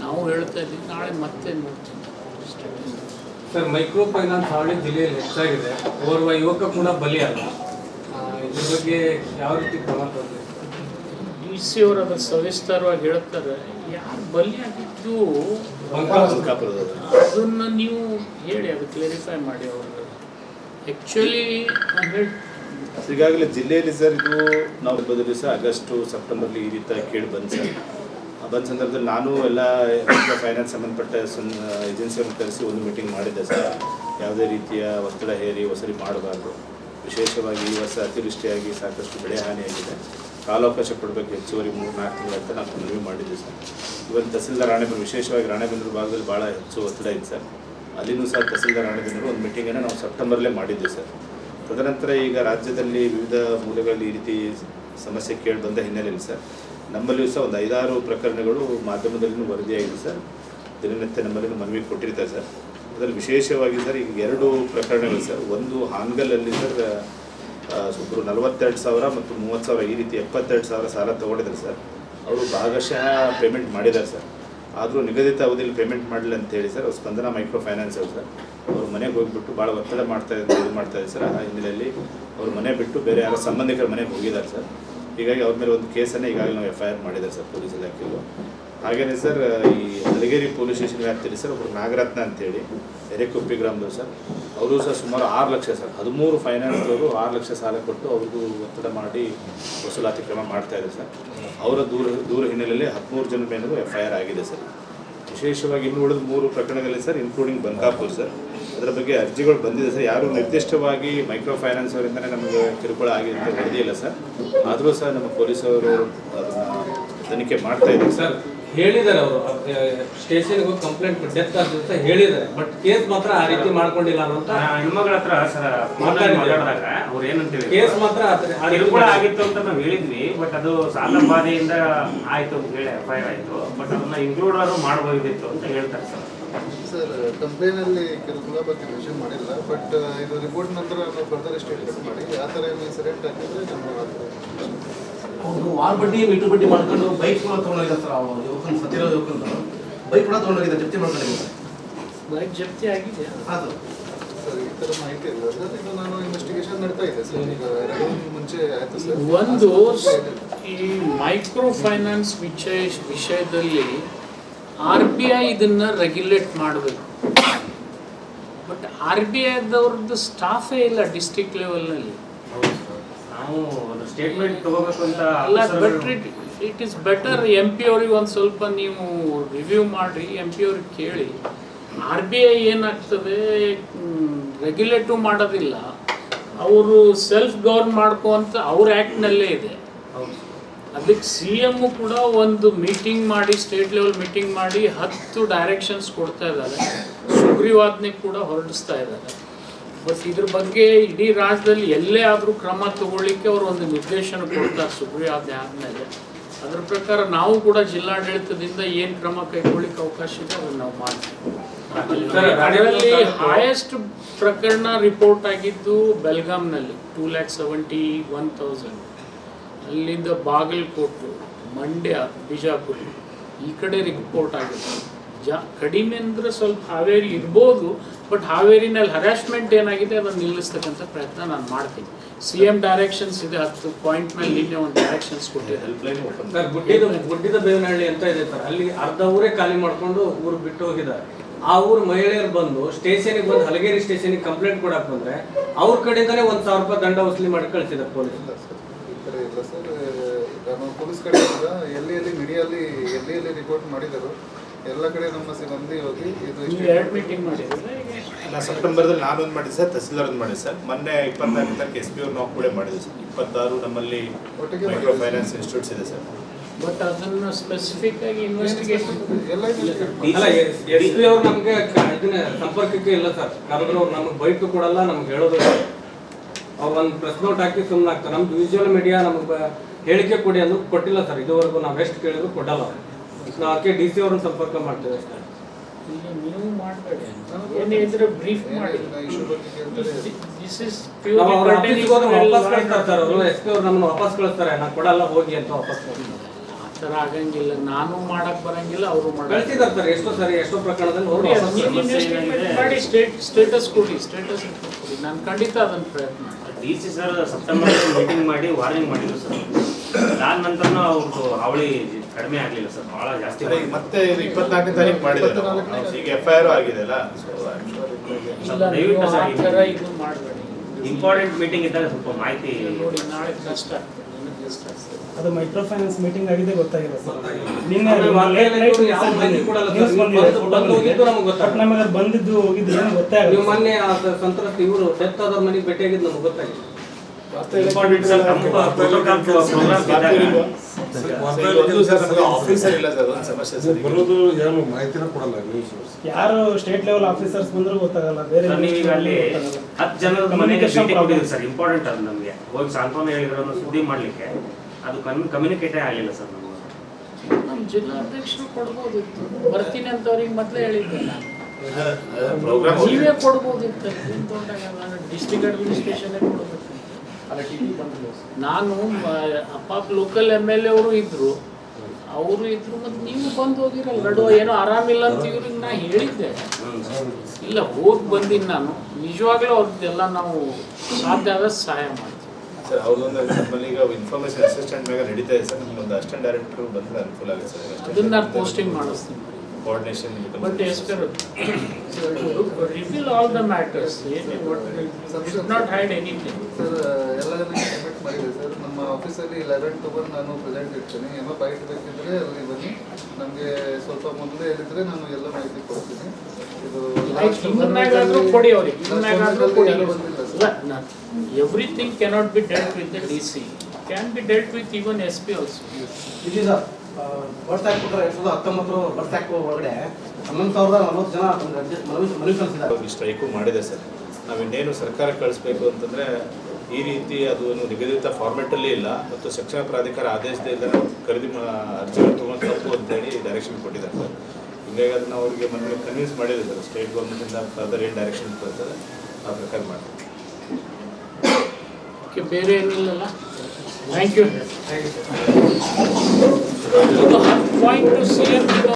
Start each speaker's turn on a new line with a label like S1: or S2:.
S1: ನಾವು ಹೇಳ್ತಾ ಇದ್ದೀವಿ ನಾಳೆ ಮತ್ತೆ ನೋಡ್ತೀನಿ. ಸ್ಟೇಟಸ್
S2: ಸರ್ ಮೈಕ್ರೋ ಫೈನಾನ್ಸ್ ಹಾವಳಿ ಜಿಲ್ಲೆಯಲ್ಲಿ ಹೆಚ್ಚಾಗಿದೆ. ಓರ್ವ ಯುವಕ ಕೂಡ ಬಲಿ ಅಲ್ಲ. ಇದ್ರ ಬಗ್ಗೆ ಯಾವ ರೀತಿ ಕ್ರಮ
S1: ಡಿ ಸಿ ಅವರು ಅದನ್ನು ಸವಿಸ್ತಾರವಾಗಿ ಹೇಳ್ತಾರೆ ಯಾರು ಬಲಿಯಾಗಿದ್ದು ಅದನ್ನು ನೀವು ಹೇಳಿ ಅದು ಕ್ಲಾರಿಫೈ ಮಾಡಿ ಅವ್ರಿಗೆ ಆ್ಯಕ್ಚುಲಿ ಹೇಳಿ
S3: ಈಗಾಗಲೇ ಜಿಲ್ಲೆಯಲ್ಲಿ ಸರ್ ಇದು ನಾವು ಬದಲಿಸ ದಿವಸ ಆಗಸ್ಟು ಸೆಪ್ಟೆಂಬರ್ಲಿ ಈ ರೀತಿ ಕೇಳಿ ಬಂದು ಸರ್. ಬಂದ ಸಂದರ್ಭದಲ್ಲಿ ನಾನು ಎಲ್ಲ ಫೈನಾನ್ಸ್ ಸಂಬಂಧಪಟ್ಟ ಸನ್ ಏಜೆನ್ಸಿಯನ್ನು ಕರೆಸಿ ಒಂದು ಮೀಟಿಂಗ್ ಮಾಡಿದ್ದೆ ಸರ್. ಯಾವುದೇ ರೀತಿಯ ಒತ್ತಡ ಹೇರಿ ವಸೂಲಿ ಮಾಡಬಾರ್ದು. ವಿಶೇಷವಾಗಿ ಈ ವರ್ಷ ಅತಿವೃಷ್ಟಿಯಾಗಿ ಸಾಕಷ್ಟು ಬೆಳೆ ಹಾನಿಯಾಗಿದೆ. ಕಾಲಾವಕಾಶ ಕೊಡಬೇಕು ಹೆಚ್ಚುವರಿ ಮೂರು, ನಾಲ್ಕು ತಿಂಗಳು ಅಂತ ನಾವು ಮನವಿ ಮಾಡಿದ್ದೆ ಸರ್. ಇವತ್ತು ತಹಸೀಲ್ದಾರ್ ರಾಣೆಬೆನ್ನೂರು ವಿಶೇಷವಾಗಿ ರಾಣೆಬೆನ್ನೂರು ಭಾಗದಲ್ಲಿ ಭಾಳ ಹೆಚ್ಚು ಒತ್ತಡ ಇದೆ ಸರ್. ಅಲ್ಲಿನೂ ಸಹ ತಹಸೀಲ್ದಾರ್ ರಾಣೆಬೆನ್ನೂರು ಒಂದು ಮೀಟಿಂಗನ್ನು ನಾವು ಸೆಪ್ಟೆಂಬರ್ಲೇ ಮಾಡಿದ್ದೆ ಸರ್. ತದನಂತರ ಈಗ ರಾಜ್ಯದಲ್ಲಿ ವಿವಿಧ ಮೂಲೆಗಳಲ್ಲಿ ಈ ರೀತಿ ಸಮಸ್ಯೆ ಕೇಳಿ ಬಂದ ಹಿನ್ನೆಲೆಯಲ್ಲಿ ಸರ್. ನಮ್ಮಲ್ಲಿಯೂ ಸಹ ಒಂದು ಐದಾರು ಪ್ರಕರಣಗಳು ಮಾಧ್ಯಮದಲ್ಲಿಯೂ ವರದಿಯಾಗಿದೆ ಸರ್. ದಿನನಿತ್ಯ ನಮ್ಮಲ್ಲಿ ಮನವಿ ಕೊಟ್ಟಿರ್ತಾರೆ ಸರ್. ಅದರಲ್ಲಿ ವಿಶೇಷವಾಗಿ ಸರ್, ಈಗ ಎರಡು ಪ್ರಕರಣಗಳು ಸರ್. ಒಂದು ಹಾನ್ಗಲ್ಲಲ್ಲಿ ಸರ್ ಸುಮಾರು ನಲವತ್ತೆರಡು ಸಾವಿರ ಮತ್ತು ಮೂವತ್ತು ಸಾವಿರ ಈ ರೀತಿ ಎಪ್ಪತ್ತೆರಡು ಸಾವಿರ ಸಾಲ ತೊಗೊಂಡಿದ್ದಾರೆ ಸರ್. ಅವರು ಭಾಗಶಃ ಪೇಮೆಂಟ್ ಮಾಡಿದ್ದಾರೆ ಸರ್. ಆದರೂ ನಿಗದಿತ ಅವಧಿಯಲ್ಲಿ ಪೇಮೆಂಟ್ ಮಾಡಲಿ ಅಂತ ಹೇಳಿ ಸರ್ ಸ್ಪಂದನ ಮೈಕ್ರೋ ಫೈನಾನ್ಸ್ ಅವರು ಸರ್. ಅವ್ರ ಮನೆಗೆ ಹೋಗಿಬಿಟ್ಟು ಭಾಳ ಒತ್ತಡ ಮಾಡ್ತಾ ಇದು ಮಾಡ್ತಾ ಇದ್ದಾರೆ ಸರ್. ಆ ಹಿನ್ನೆಲೆಯಲ್ಲಿ ಅವ್ರ ಮನೆ ಬಿಟ್ಟು ಬೇರೆ ಯಾರೋ ಸಂಬಂಧಿಕರ ಮನೆಗೆ ಹೋಗಿದ್ದಾರೆ ಸರ್. ಹೀಗಾಗಿ ಅವ್ರ ಮೇಲೆ ಒಂದು ಕೇಸನ್ನು ಈಗಾಗಲೇ ನಾವು ಎಫ್ ಐ ಆರ್ ಮಾಡಿದ್ದಾರೆ ಸರ್, ಪೊಲೀಸ್ ಇಲಾಖೆಯಲ್ಲೂ. ಹಾಗೆಯೇ ಸರ್, ಈ ಹಲಗೇರಿ ಪೊಲೀಸ್ ಸ್ಟೇಷನ್ ವ್ಯಾಪ್ತಿಯಲ್ಲಿ ಸರ್ ಒಬ್ಬರು ನಾಗರತ್ನ ಅಂತೇಳಿ, ಎರೆಕೊಪ್ಪಿ ಗ್ರಾಮದವ್ರು ಸರ್. ಅವರು ಸಹ ಸುಮಾರು ಆರು ಲಕ್ಷ ಸರ್, ಹದಿಮೂರು ಫೈನಾನ್ಸ್ದವರು ಆರು ಲಕ್ಷ ಸಾಲ ಕೊಟ್ಟು ಅವ್ರಿಗೂ ಒತ್ತಡ ಮಾಡಿ ವಸೂಲಾತಿ ಕ್ರಮ ಮಾಡ್ತಾ ಇದೆ ಸರ್. ಅವರ ದೂರ ದೂರ ಹಿನ್ನೆಲೆಯಲ್ಲಿ ಹದಿಮೂರು ಜನ ಮೇಲೂ ಎಫ್ ಐ ಆರ್ ಆಗಿದೆ ಸರ್. ವಿಶೇಷವಾಗಿ ಇನ್ನು ಉಳಿದ ಮೂರು ಪ್ರಕರಣಗಳಲ್ಲಿ ಸರ್ ಇನ್ಕ್ಲೂಡಿಂಗ್ ಬಂಕಾಪುರ್ ಸರ್, ಅದರ ಬಗ್ಗೆ ಅರ್ಜಿಗಳು ಬಂದಿದೆ ಸರ್. ಯಾರು ನಿರ್ದಿಷ್ಟವಾಗಿ ಮೈಕ್ರೋ ಫೈನಾನ್ಸ್ ಅವರಿಂದಲೇ ನಮಗೆ ಕಿರುಕುಳ ಆಗಿದೆ ಅಂತ ಸರ್. ಆದರೂ ಸಹ ನಮ್ಮ ಪೊಲೀಸವರು ಅದನ್ನು ತನಿಖೆ ಮಾಡ್ತಾ ಇದ್ದಾರೆ ಸರ್
S2: ಸರ್. ಹೇಳಿದ್ದಾರೆ ಅವರು. ಸ್ಟೇಷನ್ಗೆ ಹೋಗಿ ಕಂಪ್ಲೇಂಟ್ ಡೆತ್ ಅಂತ ಹೇಳಿದ್ದಾರೆ. ಬಟ್ ಕೇಸ್ ಮಾತ್ರ ಆ ರೀತಿ ಮಾಡ್ಕೊಂಡಿಲ್ಲ ಅನ್ನೋಂತ
S4: ಹೆಣ್ಮಗಳ ಹತ್ರ ಸರ್. ಮಾತಾಡಿದಾಗ ಅವ್ರು
S2: ಕೇಸ್ ಮಾತ್ರ
S4: ಕಿರುಕುಳ ಆಗಿತ್ತು ಅಂತ ನಾವು ಹೇಳಿದ್ವಿ ಬಟ್ ಅದು ಸಾಲ ಬಾಧೆಯಿಂದ ಆಯ್ತು ಅಂತ ಹೇಳಿ ಎಫ್ ಐ ಆರ್ ಆಯ್ತು. ಬಟ್ ಅದನ್ನ ಇನ್ಕ್ಲೂಡ್ ಆದ್ರೂ ಮಾಡಬಹುದಿತ್ತು ಅಂತ ಹೇಳ್ತಾರೆ ಸರ್.
S5: ಸರ್ ಕಂಪ್ಲೇನಲ್ಲಿ ಕಿರುಕುಳ ಬಗ್ಗೆ ಮೆನ್ಷನ್ ಮಾಡಿಲ್ಲ ಬಟ್ ಇದು ರಿಪೋರ್ಟ್ ನಂತರ ನಾವು ಫರ್ದರ್ ಸ್ಟೇಟ್ಮೆಂಟ್ ಮಾಡಿ ಆ ಥರ ಏನು ಇನ್ಸಿಡೆಂಟ್ ಆಗಿದ್ರೆ ನಮ್ಮ
S6: ಅವರು ವಾರ್ ಬಡ್ಡಿ ಮೀಟರ್ ಬಡ್ಡಿ ಮಾಡ್ಕೊಂಡು ಬೈಕ್ ಕೂಡ ತೊಗೊಂಡೋಗಿದ್ದ ಸರ್ ಅವರು. ಯುವಕನ ಸತ್ತಿರೋ ಯುವಕನ ಬೈಕ್ ಕೂಡ ತೊಗೊಂಡೋಗಿದ್ದ ಜಪ್ತಿ ಮಾಡ್ಕೊಂಡಿದ್ದ
S1: ಬೈಕ್ ಜಪ್ತಿ ಆಗಿದೆ.
S6: ಅದು
S5: ಸರ್ ಈ ಥರ ಮಾಹಿತಿ ಇಲ್ಲ. ಸರ್ ಇದು ನಾನು ಇನ್ವೆಸ್ಟಿಗೇಷನ್ ನಡೀತಾ ಇದೆ ಸರ್. ಈಗ ಮುಂಚೆ ಆಯಿತು ಸರ್.
S1: ಒಂದು ಈ ಮೈಕ್ರೋ ಫೈನಾನ್ಸ್ ವಿಷಯ ವಿಷಯದಲ್ಲಿ ಆರ್ ಬಿ ಐ ಇದನ್ನ ರೆಗ್ಯುಲೇಟ್ ಮಾಡಬೇಕು. ಬಟ್ ಆರ್ ಬಿ ಐದವ್ರದ್ದು ಸ್ಟಾಫೇ ಇಲ್ಲ ಡಿಸ್ಟಿಕ್ ಲೆವೆಲ್ನಲ್ಲಿ
S4: ನಾವು ಸ್ಟೇಟ್ಮೆಂಟ್ ತಗೋಬೇಕು ಅಂತ
S1: ಅಲ್ಲ but it it is better M P ಅವ್ರಿಗೆ ಒಂದು ಸ್ವಲ್ಪ ನೀವು ರಿವ್ಯೂ ಮಾಡಿ ಎಂ ಪಿ ಅವ್ರಿಗೆ ಕೇಳಿ. ಆರ್ ಬಿ ಐ ಏನಾಗ್ತದೆ ರೆಗ್ಯುಲೇಟಿವ್ ಮಾಡೋದಿಲ್ಲ. ಅವರು ಸೆಲ್ಫ್ ಗವರ್ನ್ ಮಾಡ್ಕೋಂತ ಅವ್ರ ಆ್ಯಕ್ಟ್ನಲ್ಲೇ ಇದೆ. ಅದಕ್ಕೆ ಸಿ ಎಂ ಕೂಡ ಒಂದು ಮೀಟಿಂಗ್ ಮಾಡಿ ಸ್ಟೇಟ್ ಲೆವೆಲ್ ಮೀಟಿಂಗ್ ಮಾಡಿ ಹತ್ತು ಡೈರೆಕ್ಷನ್ಸ್ ಕೊಡ್ತಾ ಇದ್ದಾರೆ. ಸುಗ್ರೀವಾಜ್ಞೆ ಕೂಡ ಹೊರಡಿಸ್ತಾ ಇದ್ದಾರೆ. ಬಟ್ ಇದ್ರ ಬಗ್ಗೆ ಇಡೀ ರಾಜ್ಯದಲ್ಲಿ ಎಲ್ಲೇ ಆದರೂ ಕ್ರಮ ತಗೊಳ್ಳಿಕ್ಕೆ ಅವರು ಒಂದು ನಿರ್ದೇಶನ ಕೊಡ್ತಾರೆ ಸುಗ್ರೀವಾಜ್ಞೆ ಆದಮೇಲೆ. ಅದ್ರ ಪ್ರಕಾರ ನಾವು ಕೂಡ ಜಿಲ್ಲಾಡಳಿತದಿಂದ ಏನು ಕ್ರಮ ಕೈಗೊಳ್ಳಿಕ್ಕೆ ಅವಕಾಶ ಇದೆ ಅದನ್ನು ನಾವು ಮಾಡ್ತೀವಿ. ಅದರಲ್ಲಿ ಹಾಯೆಸ್ಟ್ ಪ್ರಕರಣ ರಿಪೋರ್ಟ್ ಆಗಿದ್ದು ಬೆಲ್ಗಾಮ್ನಲ್ಲಿ two lakh seventy one thousand ಅಲ್ಲಿಂದ ಬಾಗಲಕೋಟು ಮಂಡ್ಯ ಬಿಜಾಪುರ ಈ ಕಡೆ ರಿಪೋರ್ಟ್ ಆಗಿದೆ ಜಾ ಕಡಿಮೆ ಅಂದರೆ ಸ್ವಲ್ಪ ಹಾವೇರಿ ಇರ್ಬೋದು ಬಟ್ ಹಾವೇರಿನಲ್ಲಿ ಹರಾಸ್ಮೆಂಟ್ ಏನಾಗಿದೆ ಅದನ್ನು ನಿಲ್ಲಿಸ್ತಕ್ಕಂಥ ಪ್ರಯತ್ನ ನಾನು ಮಾಡ್ತೀನಿ. ಸಿ ಎಂ ಡೈರೆಕ್ಷನ್ಸ್ ಇದೆ ಹತ್ತು ಪಾಯಿಂಟ್ ಮೇಲೆ ನಿನ್ನೆ ಒಂದು ಡೈರೆಕ್ಷನ್ಸ್ ಕೊಟ್ಟಿದ್ದಾರೆ.
S3: ಹೆಲ್ಪ್ಲೈನ್ ಓಪನ್
S2: ಸರ್ ಗುಡ್ಡಿದ ಗುಡ್ಡಿದ ಬೇವನಹಳ್ಳಿ ಅಂತ ಇದೆ ಸರ್. ಅಲ್ಲಿ ಅರ್ಧ ಊರೇ ಖಾಲಿ ಮಾಡ್ಕೊಂಡು ಊರು ಬಿಟ್ಟು ಹೋಗಿದ್ದಾರೆ. ಆ ಊರು ಮಹಿಳೆಯರು ಬಂದು ಸ್ಟೇಷನ್ಗೆ ಬಂದು ಹಲಗೇರಿ ಸ್ಟೇಷನ್ಗೆ ಕಂಪ್ಲೇಂಟ್ ಕೊಡಕ್ ಬಂದ್ರೆ ಅವ್ರ ಕಡೆಯಿಂದಲೇ ಒಂದು ಸಾವಿರ ರೂಪಾಯಿ ದಂಡ ವಸೂಲಿ ಮಾಡಿ ಕಳ್ಸಿದ್ದಾರೆ ಪೊಲೀಸ್
S5: ಸರ್ ಈ ಥರ ಇಲ್ಲ ಸರ್. ನಮ್ಮ ಪೊಲೀಸ್ ಕಡೆಯಿಂದ ಎಲ್ಲಿ ಎಲ್ಲಿ ಮೀಡಿಯಲ್ಲಿ ಎಲ್ಲಿ ಎಲ್ಲಿ ರಿಪೋರ್ಟ್ ಮಾಡಿದರು ಎಲ್ಲ ಕಡೆ ನಮ್ಮ ಸಿಬ್ಬಂದಿ ಹೋಗಿ ಇದು
S1: ಎರಡು ಮೀಟಿಂಗ್
S3: ನಾ ಸೆಪ್ಟೆಂಬರ್ದಲ್ಲಿ ನಾನೊಂದು ಮಾಡಿದೆ ಸರ್ ತಹಸೀಲ್ದಾರ್ ಒಂದು ಮಾಡಿದೆ ಸರ್. ಮೊನ್ನೆ ಇಪ್ಪತ್ನಾಲ್ಕು ತಾರೀಕು ಎಸ್ ಪಿ ಅವ್ರು ನಾವು ಕೂಡ ಮಾಡಿದೆ ಸರ್. ಇಪ್ಪತ್ತಾರು ನಮ್ಮಲ್ಲಿ ಮೈಕ್ರೋ ಫೈನಾನ್ಸ್ ಇನ್ಸ್ಟಿಟ್ಯೂಟ್ಸ್ ಇದೆ ಸರ್.
S1: ಬಟ್ ಅದನ್ನು ಸ್ಪೆಸಿಫಿಕ್ ಆಗಿ ಇನ್ವೆಸ್ಟಿಗೇಷನ್
S5: ಎಲ್ಲ
S2: ಎಸ್ ಪಿ ಅವ್ರು ನಮಗೆ ಇದನ್ನ ಸಂಪರ್ಕಕ್ಕೆ ಇಲ್ಲ ಸರ್. ಕರೆದ್ರು ಅವ್ರು ನಮ್ಗೆ ಬೈಕ್ ಕೊಡಲ್ಲ ನಮ್ಗೆ ಹೇಳೋದು. ಅವ್ರು ಒಂದು ಪ್ರೆಸ್ ನೋಟ್ ಹಾಕಿ ಸುಮ್ಮನೆ ಆಗ್ತಾರೆ ನಮ್ದು ವಿಜುವಲ್ ಮೀಡಿಯಾ ನಮ್ಗೆ ಹೇಳಿಕೆ ಕೊಡಿ ಅಂದ್ರು ಕೊಟ್ಟಿಲ್ಲ ಸರ್. ಇದುವರೆಗೂ ನಾವು ಎಷ್ಟು ಕೇಳಿದ್ರು ಕೊಡಲ್ಲ ಅವ್ರು. ನಾವು ಅದಕ್ಕೆ ಡಿ ಸಿ ಅವ್ರನ್ನ ಸಂಪರ್ಕ ಮಾಡ್ತೇವೆ ಅಷ್ಟೇ.
S1: ಈಗ ನೀವು ಮಾಡಬೇಡಿ ಏನೇ ಇದ್ರೆ ಬ್ರೀಫ್ ಮಾಡಿ. ದಿಸ್ ಇಸ್
S2: ನಾವು ಅವ್ರ ಆಫೀಸ್ಗೆ ಹೋದ್ರೆ ವಾಪಸ್ ಕಳಿಸ್ತಾರೆ ಸರ್ ಅವರು. ಎಸ್ ಪಿ ಅವ್ರು ನಮ್ಮನ್ನ ವಾಪಸ್ ಕಳಿಸ್ತಾರೆ. ನಾನು ಕೊಡಲ್ಲ ಹೋಗಿ ಅಂತ ವಾಪಸ್ ಕಳಿಸ್ತಾರೆ.
S1: ಥರ ಆಗಂಗಿಲ್ಲ. ನಾನು ಮಾಡಕ್ ಬರಂಗಿಲ್ಲ ಅವರು ಮಾಡಕ್
S2: ಕಳ್ಸಿದಾರೆ ಸರ್ ಎಷ್ಟೋ ಸರಿ ಎಷ್ಟೋ ಪ್ರಕರಣದಲ್ಲಿ ಅವರು?
S1: ಮಾಡಿ ಸ್ಟೇಟ್ ಸ್ಟೇಟಸ್ ಕೊಡಿ ಸ್ಟೇಟಸ್ ಕೊಡಿ. ನಾನು ಖಂಡಿತ ಅದನ್ನ ಪ್ರಯತ್ನ ಮಾಡ್ತೀನಿ.
S4: D C sir September meeting ಮಾಡಿ ವಾರ್ನಿಂಗ್ ಮಾಡಿದ್ರು ಸರ್. ಅದಾದ ನಂತರ ಅವ್ರದ್ದು ಹಾವಳಿ ಕಡಿಮೆ ಆಗಲಿಲ್ಲ ಸರ್ ಭಾಳ ಜಾಸ್ತಿ
S3: ಮತ್ತೆ ಇದು ಇಪ್ಪತ್ನಾಲ್ಕನೇ ತಾರೀಕು ಮಾಡಿದ್ದಾರೆ. ನಾವು. ಈಗ ಎಫ್ ಐ ಆರ್ ಆಗಿದೆ ಅಲ್ಲ ಸೊ
S1: ಇಲ್ಲ ನೀವು ಆ
S4: ಸರ್
S1: ಥರ ಇದು ಮಾಡಬೇಡಿ.
S4: ಇಂಪಾರ್ಟೆಂಟ್ ಮೀಟಿಂಗ್ ಇದ್ದಾಗ ಸ್ವಲ್ಪ ಮಾಹಿತಿ
S1: ನೋಡಿ ನಾಳೆ ಕಷ್ಟ. ನಿಮಗೆ ಕಷ್ಟ ಆಗ್ತದೆ
S7: ಅದು ಮೈಕ್ರೋ ಫೈನಾನ್ಸ್ ಮೀಟಿಂಗ್ ಆಗಿದೆ ಗೊತ್ತಾಗಿಲ್ಲ ಸರ್. ನಿನ್ನೆ
S2: ಆಮೇಲೆ ವಾರ್ತೆಯಲ್ಲಿ ಯಾವ ಮಾಹಿತಿ ಕೊಡಲ್ಲ ಸರ್.
S7: ನ್ಯೂಸ್
S2: ನೀವು
S7: ಬಂದಿದೆ.
S2: ಬಂದು- ಬಂದು ಹೋಗಿದ್ದು ನಮ್ಗೆ ಗೊತ್ತಾಗಲ್ಲ.
S7: ಬಟ್ ನಮಗೆ ಅದು ಬಂದಿದ್ದು ಹೋಗಿದ್ದು ಏನು ಗೊತ್ತೇ
S2: ನೀವು
S7: ಆಗಲ್ಲ
S2: ಮೊನ್ನೆ ಆ ಸಂತ್ರಸ್ತ ಇವರು ಡೆತ್ ಆದವ್ರ ಮನೆಗೆ ಭೇಟಿಯಾಗಿದ್ದು ನಮ್ಗೆ ಗೊತ್ತಾಗಿದೆ.
S4: ಇಂಪಾರ್ಟೆಂಟ್ ಸರ್ ನಮ್ಮ ಪ್ರೋಟೋಕಾಲ್ ಪ್ರೋಗ್ರಾಮ್ ಇದ್ದಾಗ
S3: ಆಫೀಸರ್ ಇಲ್ಲ ಸರ್ ಒಂದು ಸಮಸ್ಯೆ ಸರ್ ಈಗ.
S8: ಬರೋದು ಏನು ಮಾಹಿತಿನ ಕೊಡಲ್ಲ ನ್ಯೂಸ್
S7: ಯಾರು ಸ್ಟೇಟ್ ಲೆವೆಲ್ ಆಫೀಸರ್ಸ್ ಬಂದರೂ ಗೊತ್ತಾಗಲ್ಲ ಬೇರೆ
S4: ಸರ್ ನೀವೀಗ ಅಲ್ಲಿ ಹತ್ತು ಜನದ ಮನೆಗೆ
S7: Communication
S4: ಭೇಟಿ ಕೊಟ್ಟಿದ್ದೀರಿ ಸರ್ ಇಂಪಾರ್ಟೆಂಟ್ ಅದು ನಮಗೆ. ಹೋಗಿ ಸಾಂತ್ವನ ಹೇಳಿದ್ರು ಅನ್ನೋ ಸುದ್ದಿ ಮಾಡಲಿಕ್ಕೆ. ಅದು ಕಮ್ಯುನಿಕೇಟೇ ಆಗಲಿಲ್ಲ ಸರ್ ನಮಗೆ.
S1: ನಮ್ಮ ಜಿಲ್ಲಾಧ್ಯಕ್ಷರು ಕೊಡ್ಬೋದಿತ್ತು. ಬರ್ತೀನಿ ಅಂತ ಅವ್ರಿಗೆ ಮೊದಲೇ ಹೇಳಿದ್ದೆ ನಾನು ನೀವೇ ಕೊಡ್ಬೋದಿತ್ತು. ಡಿಸ್ಟ್ರಿಕ್ಟ್ ಅಡ್ಮಿನಿಸ್ಟ್ರೇಷನ್ ಕೊಡಬೇಕು ನಾನು ಅಪ್ಪ ಲೋಕಲ್ ಎಂ ಎಲ್ ಎ ಅವರು ಇದ್ರು. ಅವರು ಇದ್ರು ಮತ್ತು ನೀವು ಬಂದು ಹೋಗಿರಲ್ಲ. ನಡುವ ಏನೋ ಆರಾಮಿಲ್ಲ ಅಂತ ಇವ್ರಿಗೆ ನಾ ಹೇಳಿದ್ದೆ. ಇಲ್ಲ ಹೋಗಿ ಬಂದೀನಿ ನಾನು. ನಿಜವಾಗ್ಲೂ ಅವ್ರದ್ದೆಲ್ಲ ನಾವು ಸಾಧ್ಯ ಆದಷ್ಟು ಸಹಾಯ ಮಾಡ್ತೀವಿ.
S3: ಸರ್ ಅವ್ರದ್ದೊಂದು ನಮ್ಮಲ್ಲಿ ಈಗ ಇನ್ಫಾರ್ಮೇಷನ್ ಅಸಿಸ್ಟೆಂಟ್ ಮೇಲೆ ನಡೀತಾ ಇದೆ ಸರ್. ನಮ್ಗೆ ಒಂದು ಅಸಿಸ್ಟೆಂಟ್ ಡೈರೆಕ್ಟರ್ ಬಂದ್ರೆ ಅನುಕೂಲ ಆಗುತ್ತೆ ಸರ್.
S1: ಅದನ್ನ ನಾನು ಪೋಸ್ಟಿಂಗ್ ಮಾಡಿಸ್ತೀನಿ.
S3: Coordination
S1: but ಎಸ್ಕರ್ reveal all the matters should not hide anything.
S5: Sir ಎಲ್ಲ ಜನ ಸಬ್ಮಿಟ್ ಮಾಡಿದೆ. ಸರ್ ನಮ್ಮ ಆಫೀಸಲ್ಲಿ ಲೆವೆನ್ ಟು ಒನ್ ನಾನು ಪ್ರೆಸೆಂಟ್ ಇರ್ತೇನೆ. ಏನೋ ಬೈಟ್ ಬೇಕಿದ್ರೆ ಅಲ್ಲಿ ಬನ್ನಿ. ನಮಗೆ ಸ್ವಲ್ಪ ಮೊದಲೇ ಹೇಳಿದ್ರೆ ನಾನು ಎಲ್ಲ ಮಾಹಿತಿ ಕೊಡ್ತೀನಿ. ಇದು ಲಾಸ್ಟ್
S1: ಇನ್ನಾಗಾದ್ರೂ ಕೊಡಿ ಅವ್ರಿಗೆ. ಇನ್ನಾಗಾದ್ರೂ ಕೊಡಿ.
S5: ಯಾರು ಬಂದಿಲ್ಲ sir
S1: everything cannot be dealt with the D C can be dealt with even S P also
S6: ಇಲ್ಲಿ ಸರ್ ಬರ್ಸ್ ಆ್ಯಕ್ಟ್ ಎರಡ್ ಸಾವಿರದ ಹತ್ತೊಂಬತ್ತರ ವರ್ಷ ಆ್ಯಕ್ಟ್ ಒಳಗಡೆ ಹನ್ನೊಂದು ಸಾವಿರದ ನಲವತ್ತು ಜನ ಮನವಿ ಸಲ್ಲಿಸಿದ್ದಾರೆ.
S3: ಸ್ಟ್ರೈಕು ಮಾಡಿದೆ ಸರ್. ನಾವು ಇನ್ನೇನು ಸರ್ಕಾರ ಕಳಿಸ್ಬೇಕು ಅಂತಂದ್ರೆ ಈ ರೀತಿ ಅದು ನಿಗದಿತ ಫಾರ್ಮೆಟಲ್ಲಿ ಇಲ್ಲ. ಮತ್ತು ಶಿಕ್ಷಣ ಪ್ರಾಧಿಕಾರ ಆದೇಶದಿಂದ ಖರೀದಿ ಅರ್ಜಿಗಳು ತೊಗೊಂಡು ತಪ್ಪು ಅಂತೇಳಿ ಡೈರೆಕ್ಷನ್ ಕೊಟ್ಟಿದ್ದಾರೆ ಸರ್. ಹಿಂಗಾಗಿ ಅದನ್ನು ಅವರಿಗೆ ಮನೆಯಲ್ಲಿ ಕನ್ವಿನ್ಸ್ ಮಾಡಿದೆ ಸರ್. ಸ್ಟೇಟ್ ಗೌರ್ಮೆಂಟಿಂದ ಫರ್ದರ್ ಏನು ಡೈರೆಕ್ಷನ್ ಬರ್ತದೆ ಆ ಪ್ರಕಾರ ಮಾಡ್ತೀವಿ.
S1: ಓಕೆ ಬೇರೆ ಏನಿಲ್ಲಲ್ಲ. Thank you point C M